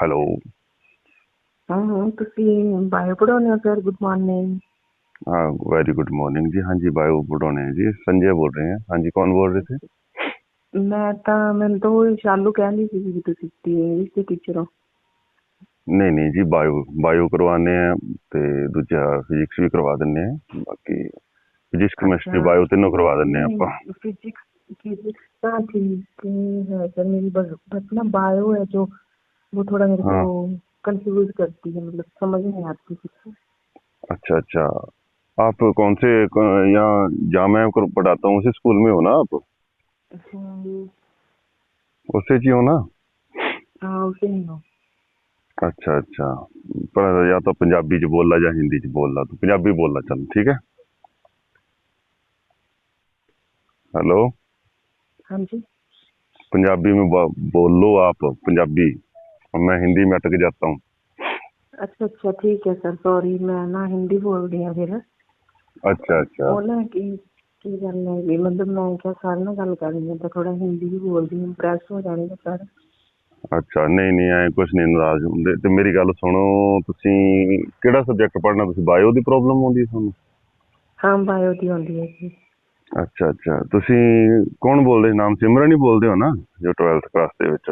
Hello ਹਾਂ ਹਾਂ ਤੁਸੀਂ ਬਾਇਓ ਪੜ੍ਹਾਉਂਦੇ ਹੋ ਸਰ ਗੁੱਡ ਮਾਰਨਿੰਗ हाँ वेरी गुड मॉर्निंग जी हाँ जी बायो बुढ़ोने जी संजय बोल रहे हैं हाँ जी कौन बोल रहे थे ਮੈਂ ਤਾਂ ਮੈਨੂੰ ਤਾਂ ਉਹ ਸ਼ਾਲੂ ਕਹਿੰਦੀ ਸੀ ਵੀ ਤੁਸੀਂ ਇੰਗਲਿਸ਼ ਦੇ ਟੀਚਰ ਹੋ ਨਹੀਂ ਨਹੀਂ ਜੀ ਬਾਇਓ ਬਾਇਓ ਕਰਵਾਉਂਦੇ ਆ ਤੇ ਦੂਜਾ ਫਿਜ਼ਿਕਸ ਵੀ ਕਰਵਾ ਦਿੰਦੇ ਆ ਬਾਕੀ ਫਿਜ਼ਿਕਸ ਕੈਮਿਸਟਰੀ ਅੱਛਾ। ਬਾਇਓ ਤਿੰਨੋਂ ਕਰਵਾ ਦਿੰਦੇ ਆ ਆਪਾਂ फिजिक्स फिजिक्स का ठीक है सर मेरी बस बस ना बायो है जो वो थोड़ा मेरे हाँ। को कंफ्यूज करती है मतलब समझ नहीं आती कुछ। अच्छा अच्छा। आप कौन से यहाँ जहाँ मैं पढ़ाता हूँ उसी स्कूल में हो ना आप? हम्म, उसे जी हो ना? हाँ उसे नहीं हो। अच्छा अच्छा। पर या तो पंजाबी च बोलना या हिंदी च बोलना तो पंजाबी बोलना चल ठीक है? हेलो हाँ जी। पंजाबी में बोलो आप पंजाबी। और मैं हिंदी में अटक जाता हूँ अच्छा अच्छा ठीक है सर सॉरी मैं ना हिंदी बोल रही हूँ फिर अच्छा अच्छा ਉਹ ਨਾ ਕੀ ਕੀ ਗੱਲ ਹੈ ਵੀ ਮਤਲਬ ਮੈਂ ਕਿਹਾ ਸਰ ਨਾਲ ਗੱਲ ਕਰਨੀ ਹੈ ਤਾਂ ਥੋੜਾ ਹਿੰਦੀ ਵੀ ਬੋਲਦੀ ਹਾਂ ਇੰਪ੍ਰੈਸ ਹੋ ਜਾਣਗੇ ਸਰ ਅੱਛਾ ਨਹੀਂ ਨਹੀਂ ਐ ਕੁਝ ਨਹੀਂ ਨਾਰਾਜ਼ ਹੁੰਦੇ ਤੇ ਮੇਰੀ ਗੱਲ ਸੁਣੋ ਤੁਸੀਂ ਕਿਹੜਾ ਸਬਜੈਕਟ ਪੜ੍ਹਨਾ ਤੁਸੀਂ ਬਾਇਓ ਦੀ ਪ੍ਰੋਬਲਮ ਆਉਂਦੀ ਹੈ ਤੁਹਾਨੂੰ ਹਾਂ ਬਾਇਓ ਦੀ ਆਉਂਦੀ ਹੈ ਜੀ ਅੱਛਾ ਅੱਛਾ ਤੁਸੀਂ ਕੌਣ ਬੋਲਦੇ ਨਾਮ ਸਿਮਰਨ ਹੀ ਬੋਲਦੇ ਹੋ ਨਾ ਜੋ 12th ਕਲਾਸ ਦੇ ਵਿੱਚ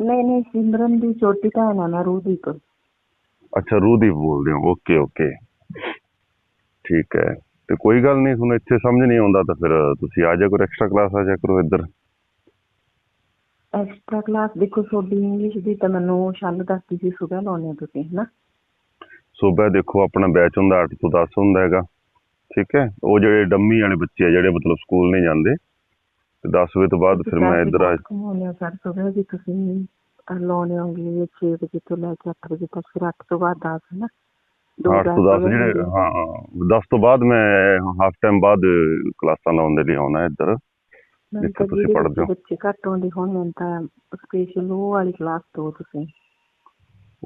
ਨਹੀਂ ਨਹੀਂ ਸਿਮਰਨ ਦੀ ਛੋਟੀ ਭੈਣ ਆ ਨਾ ਰੂਦੀਪ। ਅੱਛਾ ਰੂਦੀਪ ਬੋਲਦੇ ਹੋ। Okay okay. ਠੀਕ ਹੈ। ਤੇ ਕੋਈ ਗੱਲ ਨਹੀਂ ਤੁਹਾਨੂੰ ਇੱਥੇ ਸਮਝ ਨਹੀਂ ਆਉਂਦਾ ਤਾਂ ਫਿਰ ਤੁਸੀਂ ਆ ਜਾ ਕਰੋ ਐਕਸਟਰਾ ਕਲਾਸ ਆ ਜਾ ਕਰੋ ਇੱਧਰ। ਐਕਸਟਰਾ ਕਲਾਸ ਦੇਖੋ ਤੁਹਾਡੀ ਇੰਗਲਿਸ਼ ਦੀ ਤਾਂ ਮੈਨੂੰ ਸ਼ਾਲ ਦੱਸਦੀ ਸੀ ਸੁਬਹ ਲਾਉਣੇ ਤੁਸੀਂ ਹਨਾ? ਸਵੇਰ ਦੇਖੋ ਆਪਣਾ ਬੈਚ ਹੁੰਦਾ 8 ਤੋਂ 10 ਹੁੰਦਾ ਹੈਗਾ। ਠੀਕ ਹੈ? ਉਹ ਜਿਹੜੇ ਡੰਮੀ ਵਾਲੇ ਬੱਚੇ ਆ ਜਿਹੜੇ ਮਤਲਬ ਸਕੂਲ ਨਹੀਂ ਜਾਂਦੇ ਤੇ 10 ਵਜੇ ਤੋਂ ਬਾਅਦ ਫਿਰ ਮੈਂ ਇੱਧਰ ਆ ਘੁਮਾਉਂਦੇ ਹੋ ਸਰ ਸੁਬਹ ਵੀ ਤੁਸੀਂ ਲਾਉਣੇ ਹੋਗੇ 6 ਵਜੇ ਤੋਂ ਲੈ ਕੇ 8 ਵਜੇ ਤੱਕ ਫਿਰ 8 ਤੋਂ ਬਾਅਦ 10 ਹਨਾ ਦੋ 8 ਤੋਂ 10 batch ਜਿਹੜੇ ਹੋਣਗੇ। ਹਾਂ 10 ਤੋਂ ਬਾਅਦ ਮੈਂ ਹਾਫ ਟਾਈਮ ਬਾਅਦ ਕਲਾਸਾਂ ਲਾਉਣ ਦੇ ਲਈ ਆਉਣਾ ਇੱਧਰ। ਜਿੱਥੇ ਤੁਸੀਂ ਪੜ੍ਹਦੇ ਹੋ। ਬੱਚੇ ਘੱਟ ਆਉਂਦੇ ਹੋਣ ਤਾਂ ਸਪੈਸ਼ਲ ਉਹ ਵਾਲੀ ਕਲਾਸ ਤੋਂ ਤੁਸੀਂ।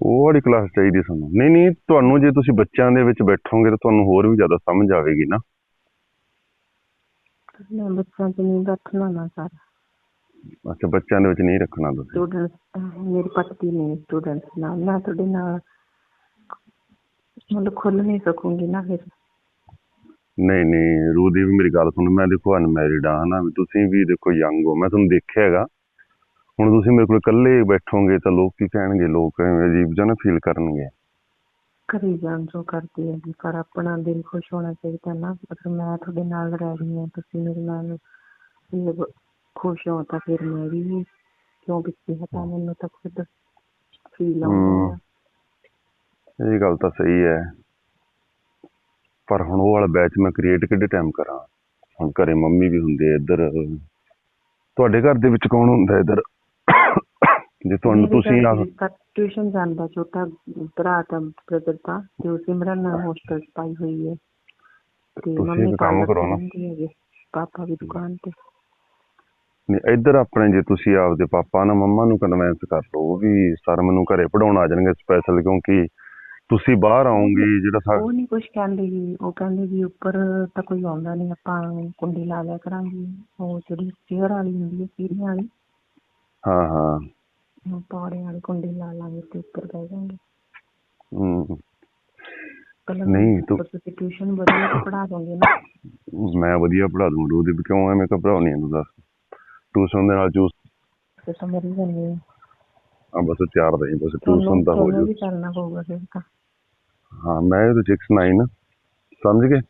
ਉਹ ਵਾਲੀ ਕਲਾਸ ਚਾਹੀਦੀ ਸਾਨੂੰ। ਨਹੀਂ ਨਹੀਂ ਤੁਹਾਨੂੰ ਜੇ ਤੁਸੀਂ ਬੱਚਿਆਂ ਦੇ ਵਿੱਚ ਬੈਠੋਗੇ ਤਾਂ ਤੁਹਾਨੂੰ ਹੋਰ ਵੀ ਜ਼ਿਆਦਾ ਸਮਝ ਆਵੇਗੀ ਨਾ। ਮੈਂ ਬੱਚਿਆਂ ਚ ਨਹੀਂ ਬੈਠਣਾ ਨਾ ਸਰ। ਅੱਛਾ ਬੱਚਿਆਂ ਦੇ ਵਿੱਚ ਨਹੀਂ ਰੱਖਣਾ ਤੁਸੀਂ? ਸਟੂਡੈਂਟਸ ਮੇਰੀ ਪੱਟੀ ਨੇ ਸਟੂਡੈਂਟਸ ਨਾਲ। ਮੈਂ ਤੁਹਾਡੇ ਨਾਲ ਮਤਲਬ ਖੁੱਲ ਨਹੀਂ ਸਕੂੰਗੀ ਨਾ ਫਿਰ। ਨਹੀਂ ਨਹੀਂ ਰੂਦੀ ਵੀ ਮੇਰੀ ਗੱਲ ਸੁਣ। ਮੈਂ ਦੇਖੋ ਅਨਮੈਰਿਡ ਆ ਹਨਾ। ਵੀ ਤੁਸੀਂ ਵੀ ਦੇਖੋ ਯੰਗ ਹੋ। ਮੈਂ ਤੁਹਾਨੂੰ ਦੇਖਿਆ ਹੈਗਾ। ਹੁਣ ਤੁਸੀਂ ਮੇਰੇ ਕੋਲ ਇਕੱਲੇ ਬੈਠੋਗੇ ਤਾਂ ਲੋਕ ਕੀ ਕਹਿਣਗੇ? ਲੋਕ ਐਵੇਂ ਅਜੀਬ ਜਿਹਾ ਨਾ ਫੀਲ ਕਰਨਗੇ। ਕਰੀ ਜਾਣ ਜੋ ਕਰਦੀ ਹੈ ਜੀ ਪਰ ਆਪਣਾ ਦਿਲ ਖੁਸ਼ ਹੋਣਾ ਚਾਹੀਦਾ ਨਾ। ਅਗਰ ਮੈਂ ਤੁਹਾਡੇ ਨਾਲ ਰਹਿ ਰਹੀ ਹਾਂ ਤੁਸੀਂ ਮੇਰੇ ਨਾਲ ਮਤਲਬ ਖੁਸ਼ ਹੋ ਤਾਂ ਫਿਰ ਮੈਂ ਵੀ ਕਿਉਂ ਪਿੱਛੇ ਹਟਾ ਮੈਨੂੰ ਤਾਂ ਖੁਦ ਫੀਲ ਆਉਂਦਾ ਇਹ ਗੱਲ ਤਾਂ ਸਹੀ ਹੈ। ਪਰ ਹੁਣ ਉਹ ਵਾਲਾ ਬੈਚ ਮੈਂ ਕ੍ਰੀਏਟ ਕਿਹੜੇ ਟਾਈਮ ਕਰਾਂ? ਹੁਣ ਘਰੇ ਮੰਮੀ ਵੀ ਹੁੰਦੇ ਆ ਇੱਧਰ। ਤੁਹਾਡੇ ਘਰ ਦੇ ਵਿੱਚ ਕੌਣ ਹੁੰਦਾ ਇੱਧਰ? ਜੇ ਤੁਹਾਨੂੰ ਤੁਸੀਂ ਟਿਊਸ਼ਨ ਜਾਂਦਾ ਛੋਟਾ ਭਰਾ ਤਾਂ ਬ੍ਰਦਰ ਤੇ ਉਹ ਸਿਮਰਨ ਹੋਸਟਲ ਚ ਪਾਈ ਹੋਈ ਹੈ। ਤੇ ਮੰਮੀ ਕੰਮ ਕਰੋ ਨਾ। ਪਾਪਾ ਵੀ ਦੁਕਾਨ ਤੇ। ਨਹੀਂ ਇੱਧਰ ਆਪਣੇ ਜੇ ਤੁਸੀਂ ਆਪਦੇ ਪਾਪਾ ਨਾਲ ਮੰਮਾ ਨੂੰ ਕਨਵੈਂਸ ਕਰ ਲਓ ਉਹ ਵੀ ਸਰ ਮੈਨੂੰ ਘਰੇ ਪੜਾਉਣ ਆ ਜਾਣਗੇ ਸਪੈਸ਼ਲ ਕਿਉਂਕਿ ਤੁਸੀਂ ਬਾਹਰ ਆਉਂਗੇ ਜਿਹੜਾ ਸਾ- ਉਹ ਨਹੀਂ ਕੁਝ ਕਹਿੰਦੇ ਜੀ ਉਹ ਕਹਿੰਦੇ ਵੀ ਉੱਪਰ ਤਾਂ ਕੋਈ ਆਉਂਦਾ ਨਹੀਂ ਆਪਾਂ ਕੁੰਡੀ ਲਾ ਲਿਆ ਕਰਾਂਗੇ। ਉਹ ਜਿਹੜੀ ਚੇਅਰ ਵਾਲੀ ਹੁੰਦੀ ਹੈ ਸੀੜੀਆਂ ਵਾਲੀ। ਹਾਂ ਹਾਂ। ਪੌੜਿਆਂ ਵਾਲੀ ਕੁੰਡੀ ਲਾ ਲਾਂਗੇ ਤੇ ਉੱਪਰ ਬਹਿ ਹਮ, ਪਹਿਲਾਂ ਨਹੀਂ, ਤੂੰ- ਤੁਸੀਂ ਟਿਊਸ਼ਨ ਵਧੀਆ ਪੜ੍ਹਾ ਦੋਗੇ ਨਾ। ਮੈਂ ਵਧੀਆ ਪੜਾ ਦੂੰ ਰੂਦੀ ਕਿਉਂ ਐਵੇਂ ਘਬਰਾਉਣੀ ਤੂੰ ਦੱਸ। ਟਿਊਸ਼ਨ ਦੇ ਨਾਲ ਚੂਸ ਤੇ ਸਮਝ ਨਹੀਂ ਜਾਂਦੀ ਆ ਬਸ ਤਿਆਰ ਰਹੀ ਬਸ ਟਿਊਸ਼ਨ ਤਾਂ ਹੋ ਜੂ। ਵੀ ਕਰਨਾ ਪਊਗਾ ਫਿਰ ਤਾਂ। ਹਾਂ ਮੈਂ ਇਹ 6 9 ਸਮਝ ਗਏ?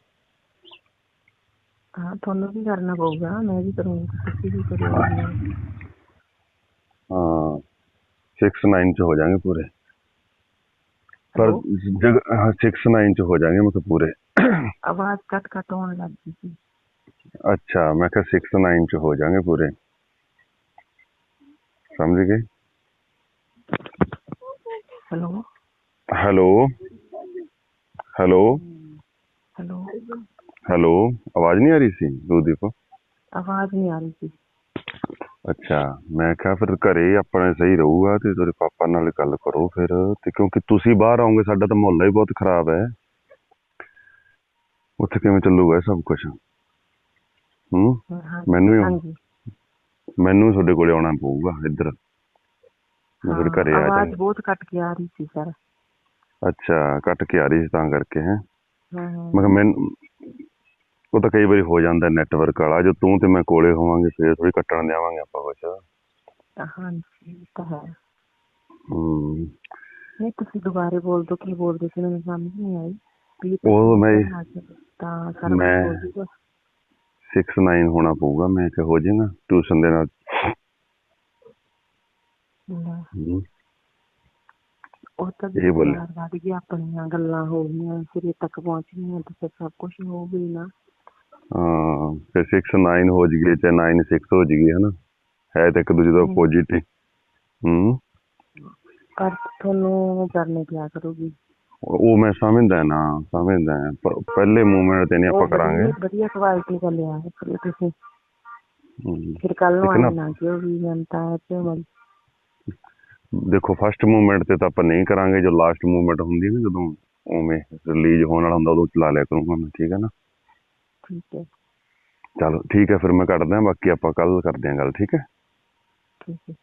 ਹਾਂ ਤੁਹਾਨੂੰ ਵੀ ਕਰਨਾ ਪਊਗਾ ਮੈਂ ਵੀ ਕਰੂੰਗੀ ਤੁਸੀਂ ਵੀ ਕਰਿਓ ਹਾਂ। 6 9 ਚ ਹੋ ਜਾਣਗੇ ਪੂਰੇ ਪਰ Hello? ਜਗ 6 9 ਚ ਹੋ ਜਾਣਗੇ ਮਤਲਬ ਪੂਰੇ ਆਵਾਜ਼ ਕੱਟ ਕੱਟ ਹੋਣ ਲੱਗ ਗਈ ਸੀ ਅੱਛਾ ਮੈਂ ਕਿਹਾ 6 9 ਚ ਹੋ ਜਾਣਗੇ ਪੂਰੇ ਸਮਝ ਗਏ hello hello hello hello hello ਆਵਾਜ਼ ਨਹੀਂ ਆ ਰਹੀ ਸੀ ਰੂਦੀਪ ਆਵਾਜ਼ ਨਹੀਂ ਆ ਰਹੀ ਸੀ ਅੱਛਾ ਮੈਂ ਕਿਹਾ ਫਿਰ ਘਰੇ ਆਪਣੇ ਸਹੀ ਰਹੂਗਾ ਤੇ ਤੇਰੇ ਪਾਪਾ ਨਾਲ ਗੱਲ ਕਰੋ ਫਿਰ। ਤੇ ਕਿਉਂਕਿ ਤੁਸੀਂ ਬਾਹਰ ਆਓਗੇ ਸਾਡਾ ਤਾਂ ਮੁਹੱਲਾ ਹੀ ਬਹੁਤ ਖਰਾਬ ਹੈ। ਉੱਥੇ ਕਿਵੇਂ ਚੱਲੂਗਾ ਇਹ ਸਭ ਕੁਝ ਹੂੰ? ਮੈਨੂੰ ਹੀ- ਮੈਨੂੰ ਤੁਹਾਡੇ ਕੋਲੇ ਆਉਣਾ ਪਊਗਾ ਇੱਧਰ। ਮੈਂ ਫਿਰ ਘਰੇ ਆ ਆਵਾਜ਼ ਜਾਵਾਂਗਾ। ਬਹੁਤ ਕੱਟ ਕੇ ਆ ਰਹੀ ਸੀ ਸਰ। ਅੱਛਾ ਕੱਟ ਕੇ ਆ ਰਹੀ ਸੀ ਤਾਂ ਕਰਕੇ ਹੈ ਹਾਂ। ਮੈਂ ਕਿਹਾ ਮੈਨੂੰ ਉਹ ਤਾਂ ਕਈ ਵਾਰੀ ਹੋ ਜਾਂਦਾ ਨੈਟਵਰਕ ਵਾਲਾ ਜੋ ਤੂੰ ਤੇ ਮੈਂ ਕੋਲੇ ਹੋਵਾਂਗੇ ਫੇਰ ਥੋੜੀ ਕੱਟਣ ਦੇਵਾਂਗੇ ਆਪਾਂ ਕੁਛ। ਹਾਂਜੀ ਤਾਂ ਹੈ। ਹੂੰ। ਨਹੀਂ ਤੁਸੀਂ ਦੁਬਾਰੇ ਬੋਲ ਦੋ ਕੀ ਬੋਲਦੇ ਸੀ ਮੈਨੂੰ ਸਮਝ ਨਹੀਂ ਆਈ। ਉਹ ਮੈਂ ਤਾਂ ਸਰ ਮੈਂ- ਬੋਲ ਦੂਗਾ 6 9 ਹੋਣਾ ਪਊਗਾ ਮੈਂ ਕਿ ਹੋ ਜਾਏਗਾ ਟਿਊਸ਼ਨ ਦੇ ਨਾਲ। ਉਹ ਤਾਂ ਇਹ ਬੋਲੇ। ਵੱਧ ਆਪਣੀਆਂ ਗੱਲਾਂ ਹੋ ਗਈਆਂ ਸਿਰੇ ਤੱਕ ਪਹੁੰਚ ਗਈਆਂ ਤਾਂ ਸਭ ਕੁਝ ਹੋ ਗਈ ਨਾ। ਹਾਂ ਫਿਰ 6 9 ਹੋ ਜੀਏ ਚਾਹੇ 9 6 ਹੋ ਜੀਏ ਹਨਾ? ਹੈ ਤਾਂ ਇੱਕ ਦੂਜੇ ਦਾ। ਆਪੋਜੀਟ ਹੀ ਹੂੰ। ਪਰ ਤੁਹਾਨੂੰ ਕਰਨੇ ਪਿਆ ਕਰੂਗੀ। ਉਹ ਮੈਂ ਸਮਝਦਾ ਨਾ ਸਮਝਦਾ। ਪਹਿਲੇ ਮੂਵਮੈਂਟ ਤੇ ਨਹੀਂ ਆਪਾਂ ਕਰਾਂਗੇ। ਵਧੀਆ ਕੁਆਲਿਟੀ ਦਾ ਲਿਆ ਹੈ ਤੁਸੀਂ। ਫਿਰ ਕੱਲ ਨੂੰ ਇੱਕ ਨਾ- ਆਏ ਨਾ ਕਿ ਉਹ ਵੀ ਜਨਤਾ ਹੈ ਤੇ ਮਨ ਦੇਖੋ ਫਸਟ ਮੂਵਮੈਂਟ ਤੇ ਤਾਂ ਆਪਾਂ ਨਹੀਂ ਕਰਾਂਗੇ ਜੋ ਲਾਸਟ ਮੂਵਮੈਂਟ ਹੁੰਦੀ ਹੈ ਨਾ ਜਦੋਂ ਉਵੇਂ ਰਿਲੀਜ਼ ਹੋਣ ਵਾਲਾ ਹੁੰਦਾ ਉਦੋਂ ਚਲਾ ਲਿਆ ਕਰੂੰਗਾ ਮੈਂ ਠੀਕ ਹੈ ਨਾ? ਠੀਕ ਹੈ। ਚਲੋ ਠੀਕ ਹੈ ਫਿਰ ਮੈਂ ਕੱਟਦਾ ਬਾਕੀ ਆਪਾਂ ਕੱਲ ਕਰਦੇ ਹਾਂ ਗੱਲ ਠੀਕ ਹੈ। ਠੀਕ ਹੈ।